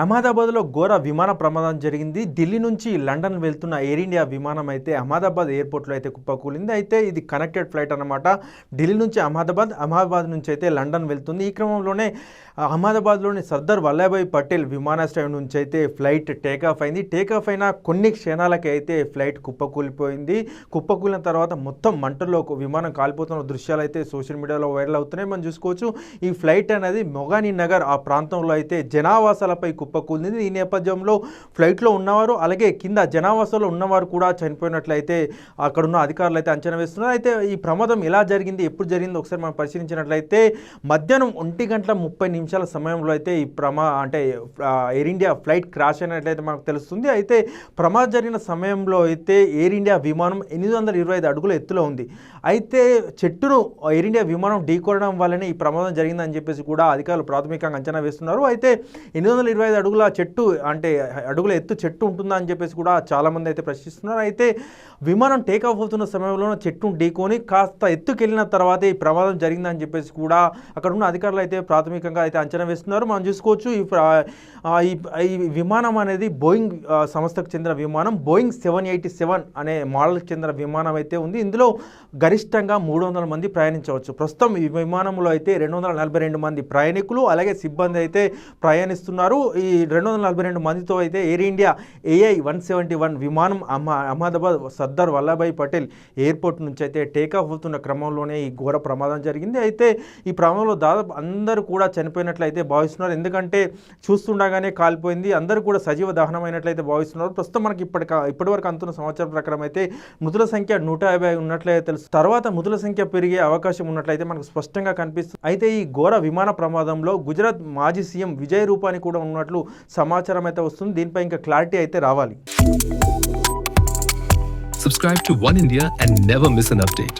అహ్మదాబాద్లో ఘోర విమాన ప్రమాదం జరిగింది. ఢిల్లీ నుంచి లండన్ వెళ్తున్న ఎయిర్ ఇండియా విమానం అయితే అహ్మదాబాద్ ఎయిర్పోర్ట్లో అయితే కుప్పకూలింది. అయితే ఇది కనెక్టెడ్ ఫ్లైట్ అన్నమాట. ఢిల్లీ నుంచి అహ్మదాబాద్ అహ్మదాబాద్ నుంచి అయితే లండన్ వెళ్తుంది. ఈ క్రమంలోనే అహ్మదాబాద్లోని సర్దార్ వల్లభాయ్ పటేల్ విమానాశ్రయం నుంచి అయితే ఫ్లైట్ టేకాఫ్ అయింది. టేకాఫ్ అయిన కొన్ని క్షణాలకి అయితే ఫ్లైట్ కుప్పకూలిపోయింది. కుప్పకూలిన తర్వాత మొత్తం మంటల్లో విమానం కాలిపోతున్న దృశ్యాలు అయితే సోషల్ మీడియాలో వైరల్ అవుతున్నాయి. మనం చూసుకోవచ్చు ఈ ఫ్లైట్ అనేది మొగాని నగర్ ఆ ప్రాంతంలో అయితే జనావాసాలపై కుప్పకూలింది. ఈ నేపథ్యంలో ఫ్లైట్లో ఉన్నవారు అలాగే కింద జనావాసంలో ఉన్నవారు కూడా చనిపోయినట్లయితే అక్కడున్న అధికారులు అయితే అంచనా వేస్తున్నారు. అయితే ఈ ప్రమాదం ఎలా జరిగింది ఎప్పుడు జరిగింది ఒకసారి మనం పరిశీలించినట్లయితే మధ్యాహ్నం ఒంటి గంటల ముప్పై నిమిషాల సమయంలో అయితే ఈ ప్రమా అంటే ఎయిర్ ఇండియా ఫ్లైట్ క్రాష్ అయినట్లయితే మనకు తెలుస్తుంది. అయితే ప్రమాదం జరిగిన సమయంలో అయితే ఎయిర్ ఇండియా విమానం ఎనిమిది వందల ఇరవై ఐదు అడుగుల ఎత్తులో ఉంది. అయితే చెట్టును ఎయిర్ ఇండియా విమానం ఢీకొనడం వల్లనే ఈ ప్రమాదం జరిగిందని చెప్పేసి కూడా అధికారులు ప్రాథమికంగా అంచనా వేస్తున్నారు. అయితే ఎనిమిది వందల ఇరవై ఐదు అడుగుల చెట్టు అంటే అడుగుల ఎత్తు చెట్టు ఉంటుందా అని చెప్పేసి కూడా చాలామంది అయితే ప్రశ్నిస్తున్నారు. అయితే విమానం టేక్ ఆఫ్ అవుతున్న సమయంలో చెట్టును ఢీకొని కాస్త ఎత్తుకెళ్ళిన తర్వాత ఈ ప్రమాదం జరిగిందని చెప్పేసి కూడా అక్కడ ఉన్న అధికారులు అయితే ప్రాథమికంగా అయితే అంచనా వేస్తున్నారు. మనం చూసుకోవచ్చు ఈ ఈ విమానం అనేది బోయింగ్ సంస్థకు చెందిన విమానం. బోయింగ్ సెవెన్ ఎయిటీ సెవెన్ అనే మోడల్కి చెందిన విమానం అయితే ఉంది. ఇందులో గరిష్టంగా మూడు వందల మంది ప్రయాణించవచ్చు. ప్రస్తుతం ఈ విమానంలో అయితే రెండు వందల నలభై రెండు మంది ప్రయాణికులు అలాగే సిబ్బంది అయితే ప్రయాణిస్తున్నారు. ఈ ఈ రెండు వందల నలభై రెండు మందితో అయితే Air India AI one seventy one విమానం అహ్మ అహ్మదాబాద్ సర్దార్ వల్లభాయ్ పటేల్ ఎయిర్పోర్ట్ నుంచి అయితే టేకాఫ్ అవుతున్న క్రమంలోనే ఈ ఘోర ప్రమాదం జరిగింది. అయితే ఈ ప్రమాదంలో దాదాపు అందరూ కూడా చనిపోయినట్లయితే భావిస్తున్నారు. ఎందుకంటే చూస్తుండగానే కాలిపోయింది. అందరూ కూడా సజీవ దహనమైనట్లయితే భావిస్తున్నారు. ప్రస్తుతం మనకి ఇప్పటి ఇప్పటివరకు అందుతున్న సమాచారం ప్రకారం అయితే మృతుల సంఖ్య నూట యాభై ఉన్నట్లయితే తెలుసు. తర్వాత మృతుల సంఖ్య పెరిగే అవకాశం ఉన్నట్లయితే మనకు స్పష్టంగా కనిపిస్తుంది అయితే ఈ ఘోర విమాన ప్రమాదంలో గుజరాత్ మాజీ సీఎం విజయ్ రూపాని కూడా ఉన్నట్లు అన్నట్లు సమాచారం అయితే వస్తుంది. దీనిపై ఇంకా క్లారిటీ అయితే రావాలి. Subscribe one India and never miss an update